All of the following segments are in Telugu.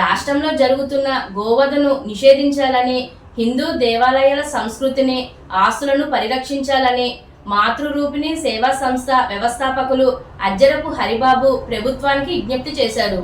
రాష్ట్రంలో జరుగుతున్న గోవధను నిషేధించాలని హిందూ దేవాలయాల సంస్కృతిని ఆస్తులను పరిరక్షించాలని మాతృరూపిణి సేవా సంస్థ వ్యవస్థాపకులు అజ్జరపు హరిబాబు ప్రభుత్వానికి విజ్ఞప్తి చేశారు.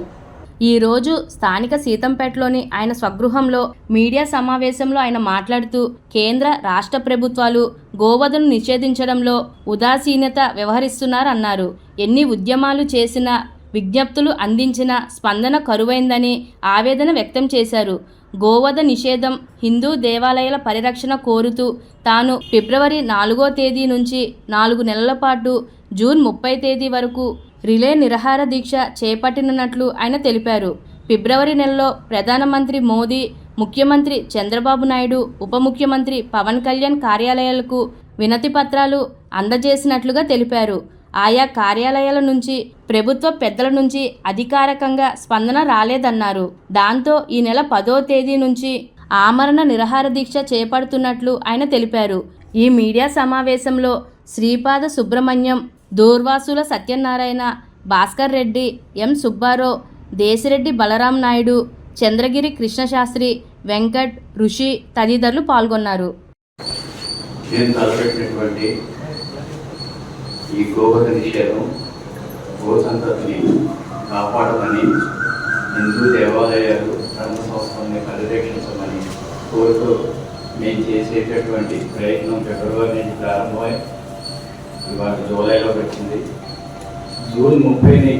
ఈ రోజు స్థానిక సీతంపేటలోని ఆయన స్వగృహంలో మీడియా సమావేశంలో ఆయన మాట్లాడుతూ కేంద్ర రాష్ట్ర ప్రభుత్వాలు గోవధను నిషేధించడంలో ఉదాసీనత వ్యవహరిస్తున్నారన్నారు. ఎన్ని ఉద్యమాలు చేసినా విజ్ఞప్తులు అందించిన స్పందన కరువైందని ఆవేదన వ్యక్తం చేశారు. గోవధ నిషేధం హిందూ దేవాలయాల పరిరక్షణ కోరుతూ తాను ఫిబ్రవరి నాలుగో తేదీ నుంచి నాలుగు నెలల పాటు జూన్ ముప్పై తేదీ వరకు రిలే నిరహార దీక్ష చేపట్టినట్లు ఆయన తెలిపారు. ఫిబ్రవరి నెలలో ప్రధానమంత్రి మోదీ ముఖ్యమంత్రి చంద్రబాబు నాయుడు ఉప ముఖ్యమంత్రి పవన్ కళ్యాణ్ కార్యాలయాలకు వినతి పత్రాలు అందజేసినట్లుగా తెలిపారు. ఆయా కార్యాలయాల నుంచి ప్రభుత్వ పెద్దల నుంచి అధికారికంగా స్పందన రాలేదన్నారు. దాంతో ఈ నెల పదో తేదీ నుంచి ఆమరణ నిరహార దీక్ష చేపడుతున్నట్లు ఆయన తెలిపారు. ఈ మీడియా సమావేశంలో శ్రీపాద సుబ్రహ్మణ్యం దూర్వాసుల సత్యనారాయణ భాస్కర్ రెడ్డి ఎం సుబ్బారావు దేశిరెడ్డి బలరాం నాయుడు చంద్రగిరి కృష్ణశాస్త్రి వెంకట్ ఋషి తదితరులు పాల్గొన్నారు. ఈ గోవధ నిషేధం గోసంతతిని కాపాడమని హిందూ దేవాలయాలు ధర్మ సంస్థల్ని పరిరక్షించమని కోరుతూ మేము చేసేటటువంటి ప్రయత్నం ఫిబ్రవరి నుంచి ప్రారంభమై ఇవాళ జూలైలో వచ్చింది. జూన్ ముప్పైని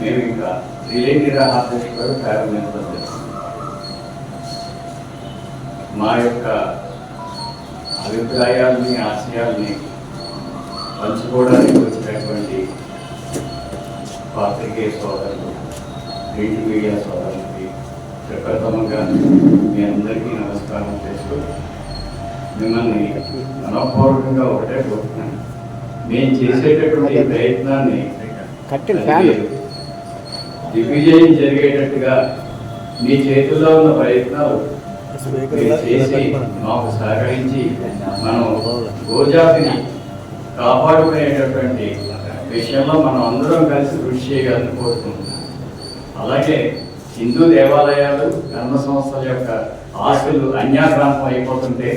మేము ఇంకా రిలే నిరాహార కూడా ప్రారంభించడం మా యొక్క అభిప్రాయాలని ఆశయాల్ని పంచుకోవడానికి వచ్చినటువంటి పాత్రికేయ సోదరులు ప్రింట్ మీడియా సోదరులకి ప్రప్రథమంగా మీ అందరికీ నమస్కారం చేస్తూ మిమ్మల్ని మనపూర్వకంగా ఒకటే కోరుతున్నాను. మేము చేసేటటువంటి ప్రయత్నాన్ని దిగ్విజయం జరిగేటట్టుగా మీ చేతుల్లో ఉన్న ప్రయత్నాలు చేసి మాకు సహకరించి మనం గోజాతిని కాపాడుకునేటటువంటి విషయంలో మనం అందరం కలిసి కృషి చేయాలని కోరుకుంటున్నాం. అలాగే హిందూ దేవాలయాలు ధర్మ సంస్థల యొక్క ఆస్తులు అన్యాక్రాంతం అయిపోతుంటే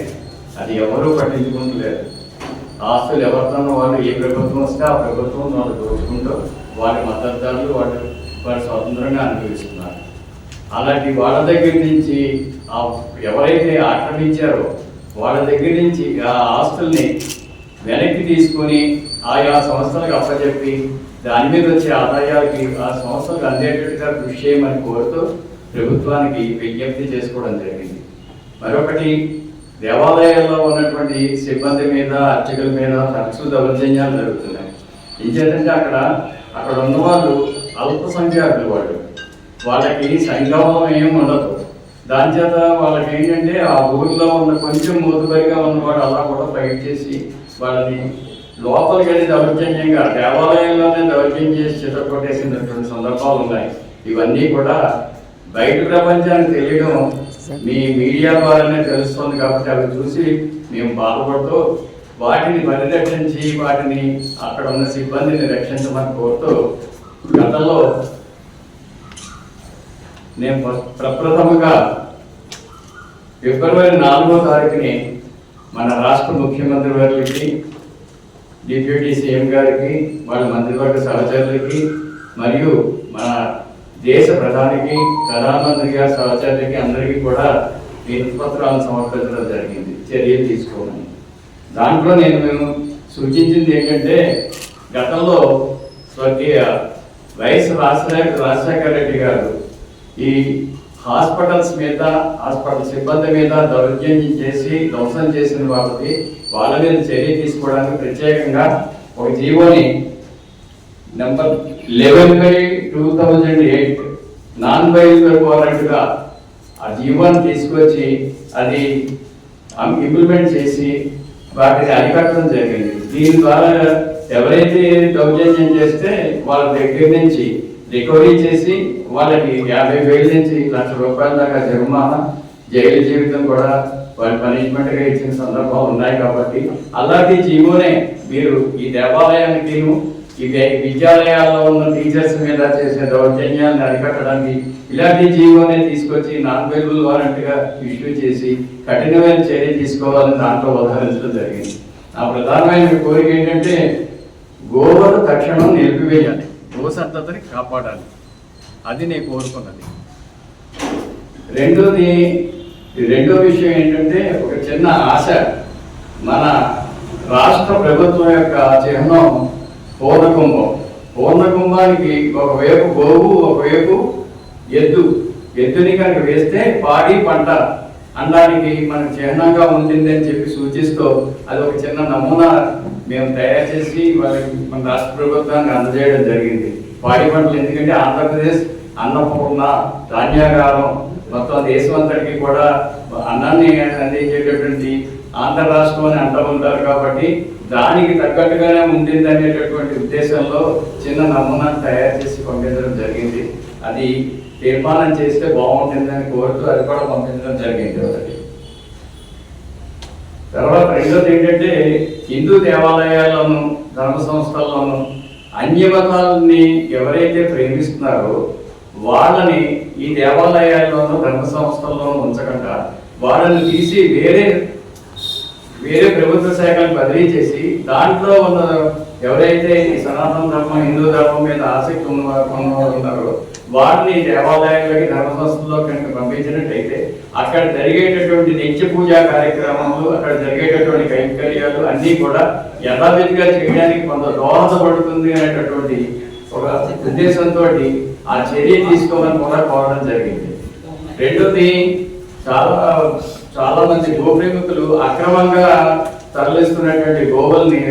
అది ఎవరూ పట్టించుకుంటలేరు ఆస్తులు ఎవరితోనో వాళ్ళు ఏ ప్రభుత్వం వస్తే ఆ ప్రభుత్వం వాళ్ళు దోచుకుంటూ వారి మద్దతుదారులు వాళ్ళు వారు స్వతంత్రంగా అనుభవిస్తున్నారు. అలాంటి వాళ్ళ దగ్గర నుంచి ఎవరైతే ఆక్రమించారో వాళ్ళ దగ్గర నుంచి ఆ ఆస్తుల్ని వెనక్కి తీసుకొని ఆయా సంస్థలకు అప్పచెప్పి దాని మీద వచ్చే ఆదాయాలకి ఆ సంస్థలకు అందేటట్టుగా కృషి చేయమని కోరుతూ ప్రభుత్వానికి విజ్ఞప్తి చేసుకోవడం జరిగింది. మరొకటి దేవాలయాల్లో ఉన్నటువంటి సిబ్బంది మీద అర్చకుల మీద తరచూ దౌర్జన్యాలు జరుగుతున్నాయి. ఇంకేంటంటే అక్కడ అక్కడ ఉన్న వాళ్ళు అల్పసంఖ్యాకులు వాళ్ళు. వాళ్ళకి సంగమం ఏం ఉండదు. దాని చేత వాళ్ళకి ఏంటంటే ఆ ఊర్లో ఉన్న కొంచెం మూతుబరిగా ఉన్నవాడు అలా కూడా ఫైట్ చేసి వాళ్ళని లోపలికి వెళ్ళి దౌర్జన్యంగా దేవాలయంలోనే దౌర్జన్యం చేసి చిత్రపట్టేసినటువంటి సందర్భాలు ఉన్నాయి. ఇవన్నీ కూడా బయట ప్రపంచానికి తెలియడం మీ మీడియా ద్వారానే తెలుస్తుంది కాబట్టి అవి చూసి మేము బాధపడుతూ వాటిని పరిరక్షించి వాటిని అక్కడ ఉన్న సిబ్బందిని రక్షించమని కోరుతూ గతంలో నేను ప్రప్రథమంగా ఫిబ్రవరి నాలుగో తారీఖుని మన రాష్ట్ర ముఖ్యమంత్రి వారికి డిప్యూటీ సీఎం గారికి వాళ్ళ మంత్రివర్గ సహచరులకి మరియు మన దేశ ప్రధానికి ప్రధానమంత్రి గారి సహచరులకి అందరికీ కూడా వినతి పత్రాలను సమర్పించడం జరిగింది. చర్యలు తీసుకోమని. దాంట్లో నేను మేము సూచించింది ఏంటంటే గతంలో స్వర్గీయ వైఎస్ రాజశేఖర రాజశేఖర రెడ్డి గారు ఈ హాస్పిటల్స్ మీద హాస్పిటల్ సిబ్బంది మీద దౌర్జన్యం చేసి ధ్వంసం చేసిన వాళ్ళకి వాళ్ళ మీద చర్య తీసుకోవడానికి ప్రత్యేకంగా ఒక జీవోని number eleven by two thousand eight non bailable వారెంట్గా ఆ జీవోని తీసుకొచ్చి అది ఇంప్లిమెంట్ చేసి వాటిని అరికట్టడం జరిగింది. దీని ద్వారా ఎవరైతే దౌర్జన్యం చేస్తే వాళ్ళ దగ్గర నుంచి రికవరీ చేసి వాళ్ళకి యాభై వేల నుంచి లక్ష రూపాయల దాకా జరిమానా. జైలు జీవితం కూడా వాళ్ళు పనిష్మెంట్గా ఇచ్చిన సందర్భాలు ఉన్నాయి కాబట్టి అలాంటి జీవోనే మీరు ఈ దేవాలయానికి ఈ విద్యాలయాల్లో ఉన్న టీచర్స్ మీద చేసే దౌర్జన్యాన్ని అరికట్టడానికి ఇలాంటి జీవోనే తీసుకొచ్చి నాన్ బెయిలబుల్ వారెంట్గా ఇష్యూ చేసి కఠినమైన చర్య తీసుకోవాలని దాంట్లో ఉదాహరించడం జరిగింది. నా ప్రధానమైన కోరిక ఏంటంటే గోవను తక్షణం నిలిపివేయాలి. గో కాపాడాలి. అది నేను కోరుకున్నది. రెండోది రెండో విషయం ఏంటంటే ఒక చిన్న ఆశ. మన రాష్ట్ర ప్రభుత్వం యొక్క చిహ్నం పూర్ణకుంభం. పూర్ణకుంభానికి ఒకవైపు గోవు ఒకవైపు ఎద్దు. ఎద్దుని కనుక వేస్తే పాడి పంట. అనడానికి మనం చిహ్నంగా ఉంటుంది అని చెప్పి సూచిస్తూ అది ఒక చిన్న నమూనా మేము తయారు చేసి వాళ్ళకి మన రాష్ట్ర ప్రభుత్వానికి అందజేయడం జరిగింది. పాడి పంటలు ఎందుకంటే ఆంధ్రప్రదేశ్ అన్నపూర్ణ ధాన్యాగారం మొత్తం దేశం అంతటికి కూడా అన్నాన్ని అందించేటటువంటి ఆంధ్ర రాష్ట్రం అని అంటూ ఉంటారు కాబట్టి దానికి తగ్గట్టుగానే ఉంటుంది అనేటటువంటి ఉద్దేశంలో చిన్న నమూనా తయారు చేసి పంపించడం జరిగింది. అది తీర్మానం చేస్తే బాగుంటుందని కోరుతూ అది కూడా పంపించడం జరిగింది ఒకటి. తర్వాత రెండోది ఏంటంటే హిందూ దేవాలయాల్లోనూ ధర్మ సంస్థల్లోనూ అన్యమతాలని ఎవరైతే ప్రేమిస్తున్నారో వాళ్ళని ఈ దేవాలయాల్లోనూ ధర్మ సంస్థల్లోనూ ఉంచకుండా వాళ్ళని తీసి వేరే వేరే ప్రభుత్వ శాఖలు బదిలీ చేసి దాంట్లో ఉన్న ఎవరైతే ఈ సనాతన ధర్మం హిందూ ధర్మం మీద ఆసక్తి ఉన్న ఉన్నారో వారిని దేవాలయాలకి ధర్మ సంస్థల్లో కనుక పంపించినట్టయితే అక్కడ జరిగేటటువంటి నిత్య పూజా కార్యక్రమాలు అక్కడ జరిగేటటువంటి కైంకర్యాలు అన్నీ కూడా యథావిధిగా చేయడానికి కొంత దోహదపడుతుంది అనేటటువంటి ఒక ఉద్దేశంతో ఆ చర్య తీసుకోమని కూడా కోరడం జరిగింది. రెండోది చాలా చాలా మంది గోప్రేమికులు అక్రమంగా తరలిస్తున్నటువంటి గోవుల్ని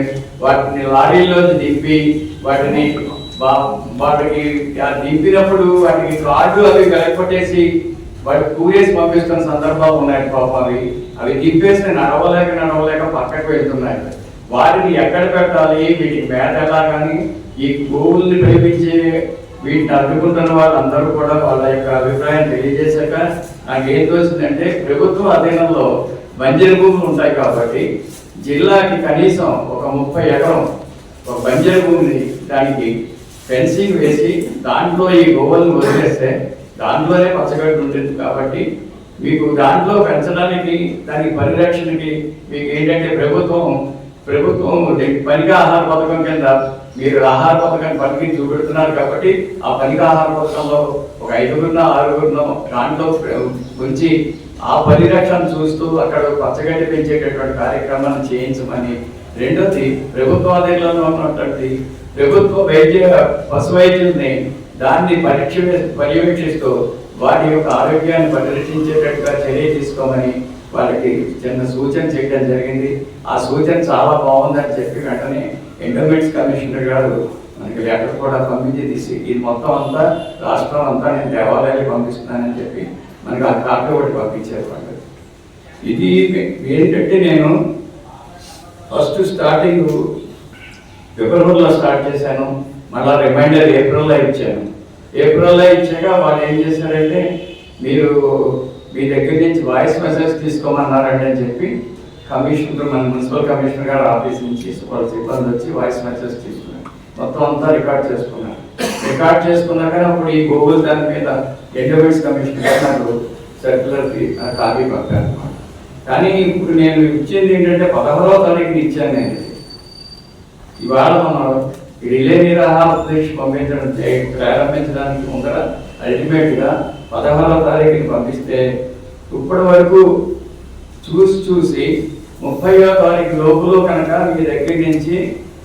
వాటిని లారీలోంచి దింపి వాటిని వాటికి దింపినప్పుడు వాటికి కార్డు అవి కలపట్టేసి వాటి కూరేసి పంపిస్తున్న సందర్భాలు ఉన్నాయి పాపం అవి అవి దింపేసి నడవలేక నడవలేక పక్కకు వెళ్తున్నాయి. వాటిని ఎక్కడ పెట్టాలి? వీటికి మేత ఎలా కానీ ఈ గోవుల్ని ప్రేమించే వీటిని అడ్డుకుంటున్న వాళ్ళందరూ కూడా వాళ్ళ యొక్క అభిప్రాయం తెలియజేశాక నాకు ఏం తోచిందంటే ప్రభుత్వ అధీనంలో మంజరి భూములు ఉంటాయి కాబట్టి జిల్లాకి కనీసం ఒక ముప్పై ఎకరం ఒక బంజర భూమిని దానికి ఫెన్సింగ్ వేసి దాంట్లో ఈ గోవులను వదిలేస్తే దాంట్లోనే పచ్చగడ్డి ఉంటుంది కాబట్టి మీకు దాంట్లో పెంచడానికి దానికి పరిరక్షణకి మీకు ఏంటంటే ప్రభుత్వం ప్రభుత్వం పనికి ఆహార పథకం కింద మీరు ఆహార పథకాన్ని పనికి చూపెడుతున్నారు కాబట్టి ఆ పనిగా ఆహార పథకంలో ఒక ఐదుగురున ఆరుగురినో దాంట్లో ఉంచి ఆ పరిరక్షణ చూస్తూ అక్కడ పచ్చగడ్డి పెంచేటటువంటి కార్యక్రమాన్ని చేయించమని రెండోది ప్రభుత్వ అధీనంలో ఉన్నటువంటి ప్రభుత్వ వైద్య పశు వైద్యుల్ని దాన్ని పరీక్ష పర్యవేక్షిస్తూ వాటి యొక్క ఆరోగ్యాన్ని పరిరక్షించేటట్టుగా చర్య తీసుకోమని వాళ్ళకి చిన్న సూచన చేయడం జరిగింది. ఆ సూచన చాలా బాగుందని చెప్పి వెంటనే ఎండోమెంట్స్ కమిషనర్ గారు మనకి లెటర్ కూడా పంపించి తీసి ఇది మొత్తం అంతా రాష్ట్రం అంతా నేను దేవాలయాలకు పంపిస్తున్నానని చెప్పి మనకి ఆ కార్డు ఒకటి పంపించారు వాళ్ళు. ఇది ఏంటంటే నేను ఫస్ట్ స్టార్టింగ్ ఫిబ్రవరిలో స్టార్ట్ చేశాను మళ్ళా రిమైండర్ ఏప్రిల్లో ఇచ్చాను. ఏప్రిల్లో ఇచ్చాక వాళ్ళు ఏం చేశారంటే మీరు మీ దగ్గర నుంచి వాయిస్ మెసేజ్ తీసుకోమన్నారండి అని చెప్పి కమిషనర్ మన మున్సిపల్ కమిషనర్ గారు ఆఫీస్ నుంచి వాళ్ళ సిబ్బంది వచ్చి వాయిస్ మెసేజ్ తీసుకున్నారు. మొత్తం అంతా రికార్డ్ చేసుకున్నారు. రికార్డ్ చేసుకున్నాక అప్పుడు ఈ గూగుల్ దాని మీద ఎండోమెంట్స్ కమిషన్ గారు నాకు సర్క్యులర్ కాపీ పక్క కానీ ఇప్పుడు నేను ఇచ్చేది ఏంటంటే పదహారవ తారీఖుని ఇచ్చాను నేను. ఇవాళ మనం ఈ రిలే నిరాహార దీక్ష పంపించడం ప్రారంభించడానికి ముందర అల్టిమేట్గా పదహారవ తారీఖుని పంపిస్తే ఇప్పటి వరకు చూసి చూసి ముప్పైవ తారీఖు లోపులో కనుక మీ దగ్గర నుంచి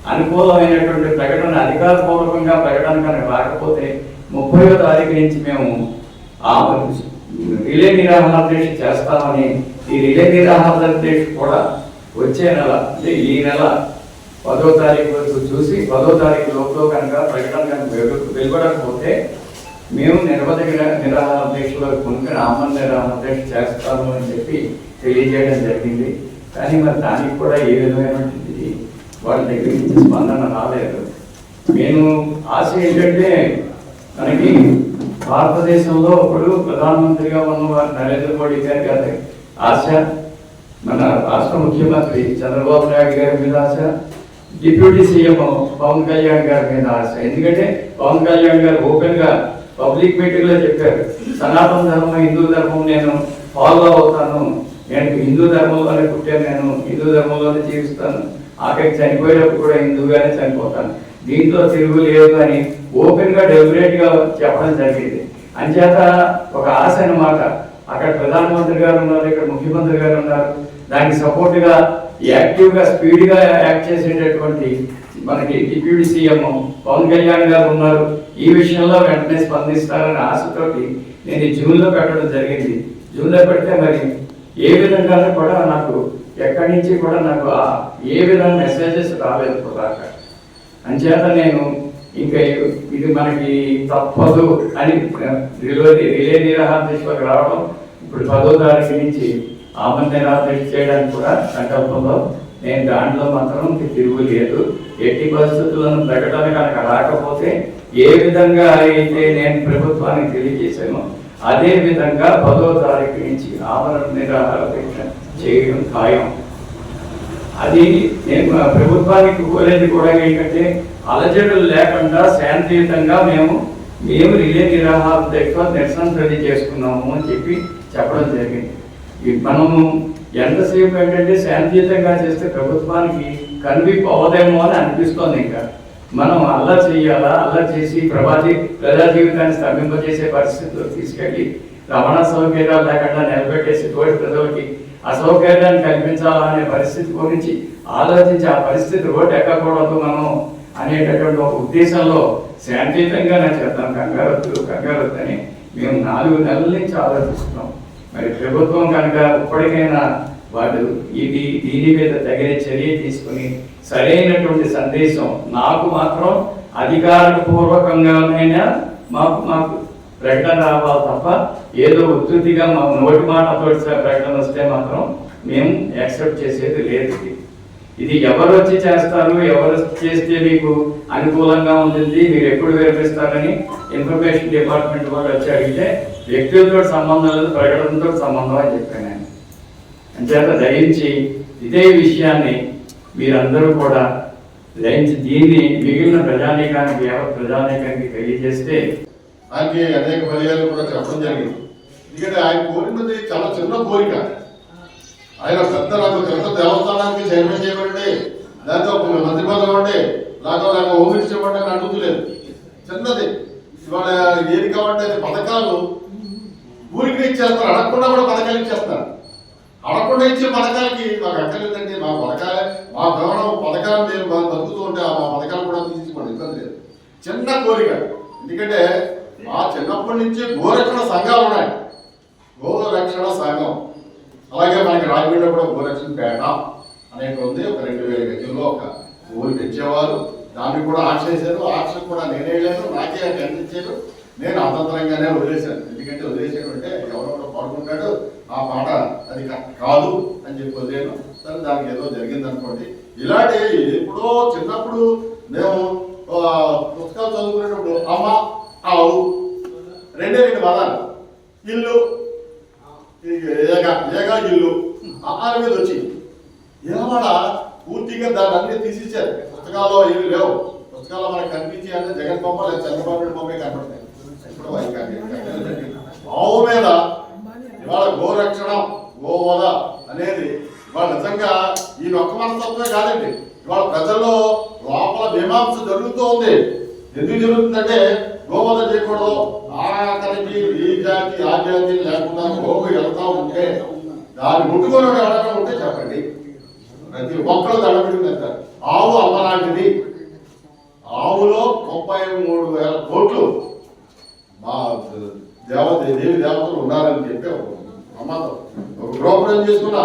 అనుకూలమైనటువంటి ప్రకటన అధికారపూర్వకంగా ప్రకటన కనుక రాకపోతే ముప్పయో తారీఖు నుంచి మేము ఆ రిలే నిరాహార దీక్ష చేస్తామని ఈ రిలే నిరాహార దీక్ష కూడా వచ్చే నెల అంటే ఈ నెల పదో తారీఖు వరకు చూసి పదో తారీఖు లోపల కనుక ప్రకటన కనుక వెలువడకపోతే మేము నిరవధిక నిరాహార దీక్షలో కొనుక్కొని ఆమరణ నిరాహార దీక్ష చేస్తాము అని చెప్పి తెలియజేయడం జరిగింది. కానీ మరి దానికి కూడా ఏ విధమైనటువంటి వాళ్ళ దగ్గర నుంచి స్పందన రాలేదు. నేను ఆశ ఏంటంటే మనకి భారతదేశంలో ఇప్పుడు ప్రధానమంత్రిగా ఉన్న వారు నరేంద్ర మోడీ గారి గారి ఆశ. మన రాష్ట్ర ముఖ్యమంత్రి చంద్రబాబు నాయుడు గారి మీద ఆశ. డిప్యూటీ సీఎం పవన్ కళ్యాణ్ గారి మీద ఆశ. ఎందుకంటే పవన్ కళ్యాణ్ గారు ఓపెన్గా పబ్లిక్ మీటింగ్లో చెప్పారు సనాతన ధర్మం హిందూ ధర్మం నేను ఫాలో అవుతాను. నేను హిందూ ధర్మంలోనే పుట్టాను నేను హిందూ ధర్మంలోనే జీవిస్తాను. ఆఖరికి చనిపోయేటప్పుడు కూడా హిందువుగానే చనిపోతాను. దీంట్లో తిరుగు లేదు అని ఓపెన్గా డెలిబరేట్గా చెప్పడం జరిగింది. అంచేత ఒక ఆశ అన్నమాట. అక్కడ ప్రధానమంత్రి గారు ఉన్నారు ఇక్కడ ముఖ్యమంత్రి గారు ఉన్నారు. దానికి సపోర్ట్గా యాక్టివ్గా స్పీడ్గా యాక్ట్ చేసేటటువంటి మనకి డిప్యూటీ సీఎం పవన్ కళ్యాణ్ గారు ఉన్నారు. ఈ విషయంలో వెంటనే స్పందిస్తారనే ఆశతోటి నేను జూన్లో పెట్టడం జరిగింది. జూన్లో పెడితే మరి ఏ విధంగా కూడా నాకు ఎక్కడి నుంచి కూడా నాకు ఆ- ఏ విధంగా మెసేజెస్ రాలేదు ఇప్పుడు దాకా అంచేత నేను ఇంకా ఇది మనకి తప్పదు అని రిలే రిలే నిరాహార రావడం ఇప్పుడు పదో తారీఖు నుంచి ఆమె నిరాహార చేయడానికి కూడా సంకల్పంలో నేను దాంట్లో మాత్రం తిరుగు లేదు. ఎట్టి పరిస్థితులను ప్రకటన కనుక రాకపోతే ఏ విధంగా అయితే నేను ప్రభుత్వానికి తెలియజేశాను అదే విధంగా పదో తారీఖు నుంచి ఆమరణ నిరాహార దీక్ష చేయడం ఖాయం. అది నేను ప్రభుత్వానికి కోరేది కూడా ఏంటంటే అలజడులు లేకుండా శాంతియుతంగా మేము మేము రిలే నిరాహార దగ్గర నిరసన చేసుకున్నాము అని చెప్పి చెప్పడం జరిగింది. మనము ఎంతసేపు ఏంటంటే శాంతియుతంగా చేస్తే ప్రభుత్వానికి కనిపి అవ్వదేమో అని అనిపిస్తోంది ఇంకా. మనం అల్లా చేయాలా? అల్లా చేసి ప్రభాజీ ప్రజా జీవితాన్ని స్తంభింపజేసే పరిస్థితుల్లో తీసుకెళ్ళి రవాణా సౌకర్యాలు లేకుండా నిలబెట్టేసి తోటి ప్రజలకి అసౌకర్యాన్ని కల్పించాలనే పరిస్థితి గురించి ఆలోచించి ఆ పరిస్థితి రోడ్డు ఎక్కకూడదు మనం అనేటటువంటి ఒక ఉద్దేశంలో శాంతియుతంగా నేను చెప్తాను. కంగారు కంగారు అని మేము నాలుగు నెలల నుంచి ఆలోచిస్తున్నాం. మరి ప్రభుత్వం కనుక ఇప్పటికైనా వాడు ఇది దీని మీద తగిన చర్య తీసుకుని సరైనటువంటి సందేశం నాకు మాత్రం అధికారపూర్వకంగానైనా మాకు మాకు ప్రకటన రావాలి తప్ప ఏదో ఉత్తుతిగా మా నోటి మాటతో ప్రకటన వస్తే మాత్రం మేము యాక్సెప్ట్ చేసేది లేదు ఇది. ఇది ఎవరు వచ్చి చేస్తారు ఎవరు చేస్తే మీకు అనుకూలంగా ఉంటుంది మీరు ఎప్పుడు విరమిస్తారని ఇన్ఫర్మేషన్ డిపార్ట్మెంట్ వాళ్ళు వచ్చి అడిగితే వ్యక్తులతో సంబంధం లేదు ప్రకటనతో సంబంధం అని చెప్పాను నేను అంచేత దయించి ఇదే విషయాన్ని మీరందరూ కూడా దయించి దీన్ని మిగిలిన ప్రజానీకానికి యావత్ ప్రజానీకానికి తెలియజేస్తే ఆయనకి అనేక పర్యాలు కూడా చెప్పడం జరిగింది. ఎందుకంటే ఆయన కోరినది చాలా చిన్న కోరిక. ఆయన పెద్ద నాకు పెద్ద దేవస్థానానికి చైర్మన్ చేయబడి దాంతో మంత్రి పదం ఇవ్వండి లేకపోతే నాకు హోమ్ మినిస్టర్ ఇవ్వండి అని అడుగుతులేదు. చిన్నది. ఇవాళ ఏది కావాలంటే అది పథకాలు. ఊరికి ఇచ్చేస్తారు అడగకుండా కూడా పథకాలు ఇచ్చేస్తారు. అడగకుండా ఇచ్చే పథకాలకి మాకు అక్కర్లేదండి. మా పథకాలే మా గమనం పథకాలు మేము మా బతుకుతూ ఉంటే ఆ మా పథకాలు కూడా తీసుకోండి ఇబ్బంది లేదు. చిన్న కోరిక. ఎందుకంటే మా చిన్నప్పటి నుంచి గోరక్షణ సంఘాలు ఉన్నాయి. గోరక్షణ సంఘం. అలాగే మనకి రాజమండ్రిలో కూడా గోరక్షణ పేట అనేది ఉంది. ఒక రెండు వేల గజంలో ఒక ఊరు తెచ్చేవారు. దాన్ని కూడా ఆక్షేశారు ఆక్షన్ కూడా నేనే లేదు నాకే అందించారు నేను అతంత్రంగానే వదిలేశాను. ఎందుకంటే వదిలేసాడు అంటే కూడా పడుకుంటాడు ఆ పాట అది కాదు అని చెప్పి వదిలేను. సరే దానికి ఏదో జరిగింది అనుకోండి. ఇలాంటి ఎప్పుడో చిన్నప్పుడు మేము పుస్తకాలు చదువుకునేటప్పుడు అమ్మ ఆవు రెండే రెండు పదాలు ఇల్లు ఏగ ఏగా ఇల్లు ఆహార మీద వచ్చి. ఏమడ పూర్తిగా దాన్ని అన్ని తీసిచ్చారు. పుస్తకాల్లో ఏమి లేవు. పుస్తకాల్లో మనకు కనిపించి అంటే జగన్ బొమ్మ లేదా చంద్రబాబు నాయుడు బొమ్మే కనపడతాయి. ఇప్పుడు ఆవు మీద ఇవాళ గోరక్షణ గోవద అనేది ఇవాళ నిజంగా ఈ ఒక్క మనస్తత్వమే కాదండి. ఇవాళ ప్రజల్లో లోపల మీమాంస జరుగుతూ ఉంది. ఎందుకు జరుగుతుందంటే గోవద చేయకూడదు ఆఖరికి ఈ జాతి ఆ జాతి లేకుండా గోవు వెళ్తా ఉంటే దాన్ని ముట్టుకొని ఎవరైనా ఉంటే చెప్పండి. ప్రతి ఒక్కరు దండపెట్టిందంటారు ఆవు అమ్మలాంటిది ఆవులో ముప్పై మూడు వేల కోట్లు. మా దేవత దేవి దేవతలు ఉన్నారని చెప్పి ఒక నమ్మకం ఒక గృహప్రవేశం చేసుకున్నా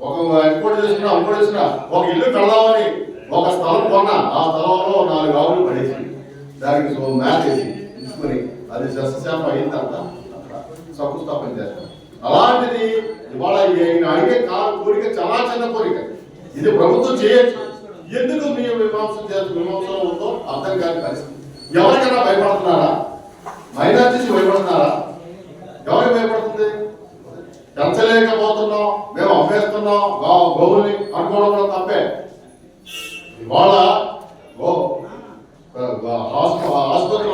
ఒక ఎక్స్పోర్ట్ చేసుకున్నా ఇంకోటి చేసుకున్నా ఒక ఇల్లు కడదామని ఒక స్థలం కొన్నా ఆ స్థలంలో నాలుగు ఆవులు పడేసి దానికి మ్యాచ్ వేసి తీసుకుని అది సస్యశాపం అయిన తర్వాత శంకుస్థాపన చేస్తాం అలాంటిది ఇవాళ ఈయన అడిగే కాలు కోరిక చాలా చిన్న కోరిక ఇది ప్రభుత్వం చేయొచ్చు ఎందుకు మీ మీమాంస చేస్తూ మీమాంసలో ఉందో అర్థం కాని పరిస్థితి ఎవరికైనా భయపడుతున్నారా మైనార్టీస్ భయపడుతున్నారా ఎవరికి భయపడుతుంది పెంచలేకపోతున్నాం మేము అమ్మేస్తున్నాం గా- అనుకోవడం కూడా తప్పే ఇవాళ ఓ ఆసుపత్రి